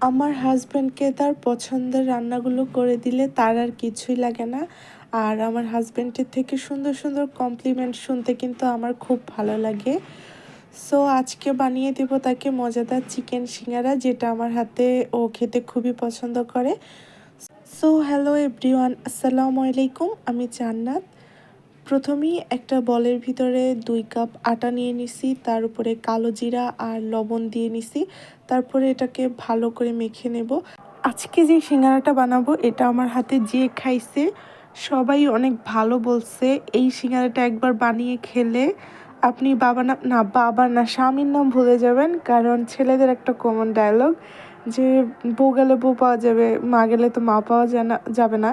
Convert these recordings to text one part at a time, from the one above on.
আমার হাজব্যান্ডকে তার পছন্দের রান্নাগুলো করে দিলে তার আর কিছুই লাগে না। আর আমার হাজব্যান্ডের থেকে সুন্দর সুন্দর কমপ্লিমেন্ট শুনতে কিন্তু আমার খুব ভালো লাগে। সো আজকে বানিয়ে দেব তাকে মজাদার চিকেন সিঙ্গারা, যেটা আমার হাতে ও খেতে খুবই পছন্দ করে। সো হ্যালো এভরিওয়ান আসসালামু আলাইকুম, আমি জান্নাত। প্রথমেই একটা বলের ভিতরে দুই কাপ আটা নিয়ে নিছি, তার উপরে কালো জিরা আর লবণ দিয়ে নিছি, তারপরে এটাকে ভালো করে মেখে নেব। আজকে যে সিঙ্গারাটা বানাবো, এটা আমার হাতে যে খাইছে, সবাই অনেক ভালো বলছে, এই সিঙ্গারাটা একবার বানিয়ে খেলে আপনি বাবা না না, বাবা না, স্বামীর নাম ভুলে যাবেন, কারণ ছেলেদের একটা কমন ডায়লগ যে বউ গেলে বউ পাওয়া যাবে, মা গেলে তো মা পাওয়া যাবে না।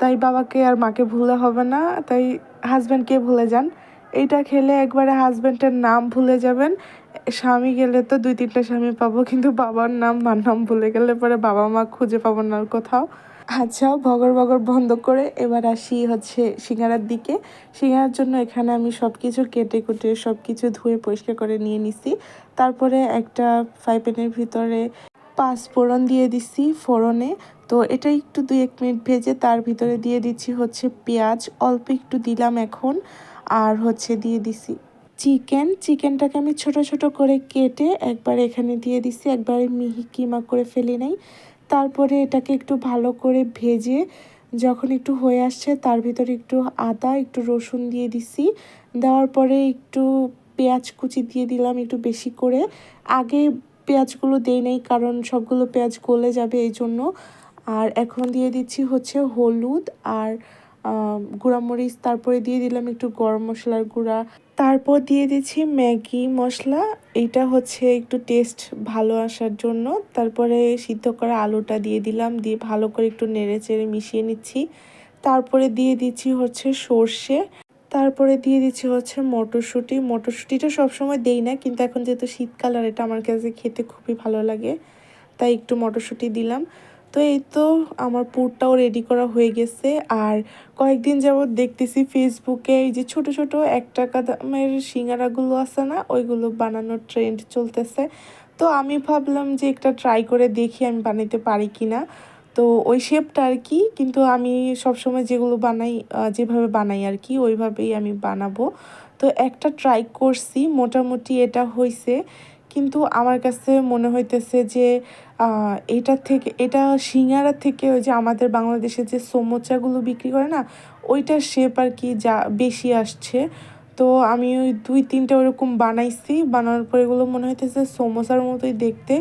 তাই বাবাকে আর মাকে ভুলে হবে না, তাই হাজব্যান্ডকে ভুলে যান। এইটা খেলে একবারে হাজব্যান্ডের নাম ভুলে যাবেন। স্বামী গেলে তো দুই তিনটা স্বামী পাবো, কিন্তু বাবার নাম, মার নাম ভুলে গেলে পরে বাবা মা খুঁজে পাবো না কোথাও। আচ্ছা ভগর ভগর বন্ধ করে এবার আসি হচ্ছে সিঙ্গারার দিকে। সিঙ্গারার জন্য এখানে আমি সব কিছু কেটে কুটে সব কিছু ধুয়ে পরিষ্কার করে নিয়ে নিছি। তারপরে একটা ফ্রাই প্যানের ভিতরে পাঁচ ফোড়ন দিয়ে দিছি ফোড়নে। তো এটা একটু দুই এক মিনিট ভেজে তার ভিতরে দিয়ে দিচ্ছি হচ্ছে পেঁয়াজ। অল্প একটু দিলাম এখন। আর হচ্ছে দিয়ে দিছি চিকেন। চিকেনটাকে আমি ছোট ছোট করে কেটে একবার এখানে দিয়ে দিছি। একবারে মিহি কিমা করে ফেলি নাই। তারপরে এটাকে একটু ভালো করে ভেজে যখন একটু হয়ে আসছে তার ভিতরে একটু আদা, একটু রসুন দিয়ে দিছি। দেওয়ার পরে একটু পেঁয়াজ কুচি দিয়ে দিলাম একটু বেশি করে। আগে পেঁয়াজগুলো দেই নেই, কারণ সবগুলো পেঁয়াজ গলে যাবে এই জন্য। আর এখন দিয়ে দিচ্ছি হচ্ছে হলুদ আর গুঁড়ামরিচ তারপরে দিয়ে দিলাম একটু গরম মশলার গুঁড়া। তারপর দিয়ে দিচ্ছি ম্যাগি মশলা এটা হচ্ছে একটু টেস্ট ভালো আসার জন্য। তারপরে সিদ্ধ করা আলুটা দিয়ে দিলাম, দিয়ে ভালো করে একটু নেড়ে চেড়ে মিশিয়ে নিচ্ছি। তারপরে দিয়ে দিচ্ছি হচ্ছে সর্ষে। তারপরে দিয়ে দিচ্ছি হচ্ছে মটরশুঁটি। মটরশুঁটিটা সবসময় দেই না, কিন্তু এখন যেহেতু শীতকাল আর এটা আমার কাছে খেতে খুবই ভালো লাগে, তাই একটু মটরশুঁটি দিলাম। তো এই তো আমার পুরটাও রেডি করা হয়ে গেছে। আর কয়েকদিন যাবৎ দেখতেছি ফেসবুকে এই যে ছোট ছোট এক টাকা দামের সিঙ্গারাগুলো আছে না, ওইগুলো বানানোর ট্রেন্ড চলতেছে। তো আমি ভাবলাম যে একটা ট্রাই করে দেখি আমি বানাইতে পারি কি না তো ওই শেপটা আর কি, কিন্তু আমি সবসময় যেগুলো বানাই যেভাবে বানাই আর কি, ওইভাবেই আমি বানাবো। তো একটা ট্রাই করছি, মোটামুটি এটা হয়েছে কিন্তু আমার কাছে মনে হইতেছে যে এটা থেকে, এটা সিঙ্গারা থেকে ওই যে আমাদের বাংলাদেশে যে সমোচাগুলো বিক্রি করে না ওইটার শেপ আর কি যা, বেশি আসছে। তো আমি ওই দুই তিনটা ওরকম বানাইছি, বানানোর পর এগুলো মনে হইতেছে সমোসার মতোই দেখতে।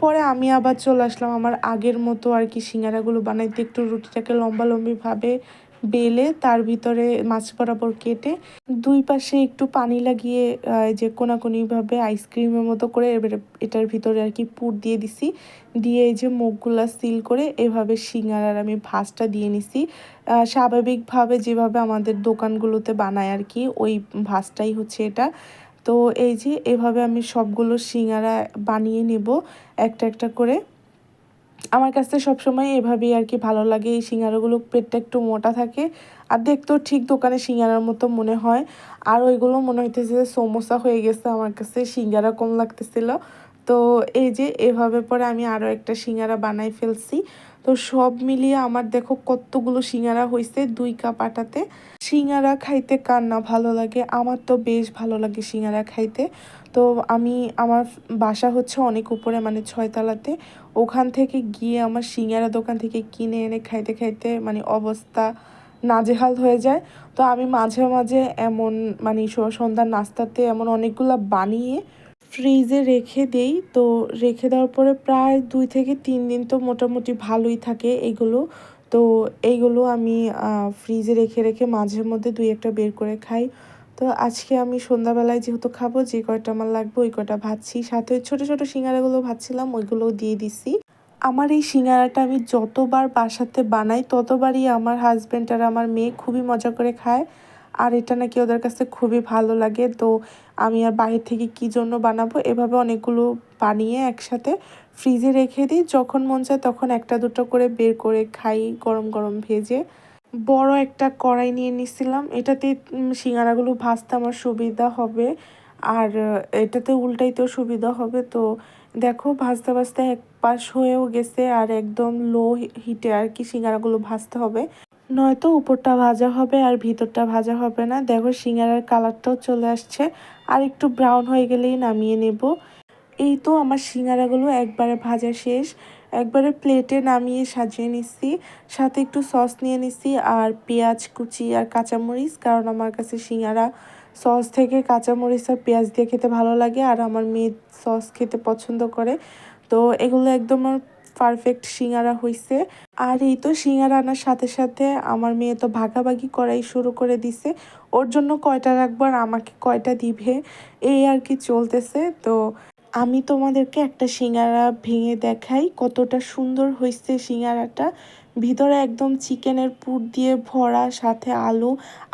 পরে আমি আবার চলে আসলাম আমার আগের মতো আর কি সিঙ্গারাগুলো বানাইতে, একটু রুটিটাকে লম্বা লম্বিভাবে বেলে তার ভিতরে মাছ বরাবর কেটে দুই পাশে একটু পানি লাগিয়ে যে কোনাকুনিভাবে আইসক্রিমের মতো করে এবারে এটার ভিতরে আর কি পুর দিয়ে দিছি। দিয়ে এই যে মুখগুলা সিল করে এভাবে সিঙ্গারার আমি ভাজটা দিয়ে নিছি। স্বাভাবিকভাবে যেভাবে আমাদের দোকানগুলোতে বানায় আর কি, ওই ভাজটাই হচ্ছে এটা। তো এই যে এভাবে আমি সবগুলো সিঙ্গারা বানিয়ে নেব একটা একটা করে। আমার কাছে সবসময় এভাবেই আর কি ভালো লাগে, এই সিঙ্গারাগুলো পেটটা একটু মোটা থাকে। আর দেখতেও ঠিক দোকানে সিঙ্গারার মতো মনে হয়। আর ওইগুলো মনে হইতেছে যে সমোসা হয়ে গেছে আমার কাছে, সিঙ্গারা কম লাগতেছিল। তো এই যে এভাবে পরে আমি আরও একটা সিঙ্গারা বানাই ফেলছি। তো সব মিলিয়ে আমার দেখো কতগুলো সিঙ্গারা হয়েছে দুই কাপ আটাতে। সিঙ্গারা খাইতে কার না ভালো লাগে? আমার তো বেশ ভালো লাগে সিঙ্গারা খাইতে। তো আমি, আমার বাসা হচ্ছে অনেক উপরে মানে ছয়তলাতে। ওখান থেকে গিয়ে আমার সিঙ্গারা দোকান থেকে কিনে এনে খাইতে খাইতে মানে অবস্থা নাজেহাল হয়ে যায়। তো আমি মাঝে মাঝে এমন মানে সন্ধ্যার নাস্তাতে এমন অনেকগুলো বানিয়ে ফ্রিজে রেখে দেই। তো রেখে দেওয়ার পরে প্রায় দুই থেকে তিন দিন তো মোটামুটি ভালোই থাকে এগুলো। তো এইগুলো আমি ফ্রিজে রেখে রেখে মাঝে মধ্যে দুই একটা বের করে খাই। তো আজকে আমি সন্ধ্যাবেলায় যেহেতু খাব, যে কয়টা আমার লাগবে ওই কয়টা ভাজছি। সাথে ছোট ছোট সিঙ্গারাগুলো ভাজছিলাম, ওইগুলোও দিয়ে দিছি। আমার এই সিঙ্গারাটা আমি যতবার বাসাতে বানাই, ততবারই আমার হাজব্যান্ড আর আমার মেয়ে খুবই মজা করে খায়। আর এটা নাকি ওদের কাছে খুবই ভালো লাগে। তো আমি আর বাইরে থেকে কি জন্য বানাবো? এভাবে অনেকগুলো বানিয়ে একসাথে ফ্রিজে রেখে দিই। যখন মন চায় তখন একটা দুটো করে বের করে খাই গরম গরম ভেজে। বড় একটা কড়াই নিয়ে নিছিলাম। এটাতে সিঙ্গারাগুলো ভাজতে আমার সুবিধা হবে। আর এটাতে উল্টাইতেও সুবিধা হবে। তো দেখো, ভাজতে ভাজতে এক পাশ হয়েও গেছে আর একদম লো হিটে আর কি সিঙ্গারাগুলো ভাজতে হবে। নয়তো উপরটা ভাজা হবে আর ভিতরটা ভাজা হবে না। দেখো সিঙ্গারার কালারটাও চলে আসছে। আর একটু ব্রাউন হয়ে গেলেই নামিয়ে নেব। এই তো আমার সিঙ্গারাগুলো একবারে ভাজা শেষ। একবারে প্লেটে নামিয়ে সাজিয়ে নিচ্ছি। সাথে একটু সস নিয়ে নিচ্ছি আর পেঁয়াজ কুচি আর কাঁচামরিচ, কারণ আমার কাছে সিঙ্গারা সস থেকে কাঁচামরিচ আর পেঁয়াজ দিয়ে খেতে ভালো লাগে। আর আমার মেয়ে সস খেতে পছন্দ করে। তো এগুলো একদম আমার পারফেক্ট সিঙ্গারা হয়েছে আর এই তো সিঙ্গারা আনার সাথে সাথে আমার মেয়ে তো ভাগাভাগি করাই শুরু করে দিছে। ওর জন্য কয়টা রাখব আর আমাকে কয়টা দিবে? এই আর কি চলতেছে। তো আমি তোমাদেরকে একটা সিঙ্গারা ভেঙে দেখাই কতটা সুন্দর হয়েছে সিঙ্গারাটা। ভিতরে একদম চিকেনের পুর দিয়ে ভরা, সাথে আলু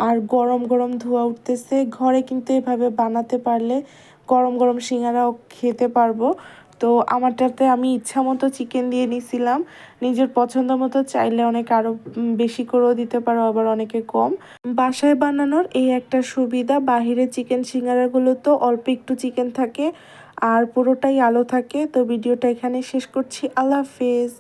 আর গরম গরম ধোয়া উঠতেছে। ঘরে কিন্তু এভাবে বানাতে পারলে গরম গরম সিঙ্গারাও খেতে পারব। তো আমারটাতে আমি ইচ্ছা মতো চিকেন দিয়ে নিছিলাম। নিজের পছন্দ মতো চাইলে অনেক আরও বেশি করেও দিতে পারো, আবার অনেকে কম। বাসায় বানানোর এই একটা সুবিধা, বাহিরে চিকেন সিঙ্গারাগুলো তো অল্প একটু চিকেন থাকে, আর পুরোটাই আলো থাকে। তো ভিডিওটা এখানে শেষ করছি। আল্লাহ হাফেজ।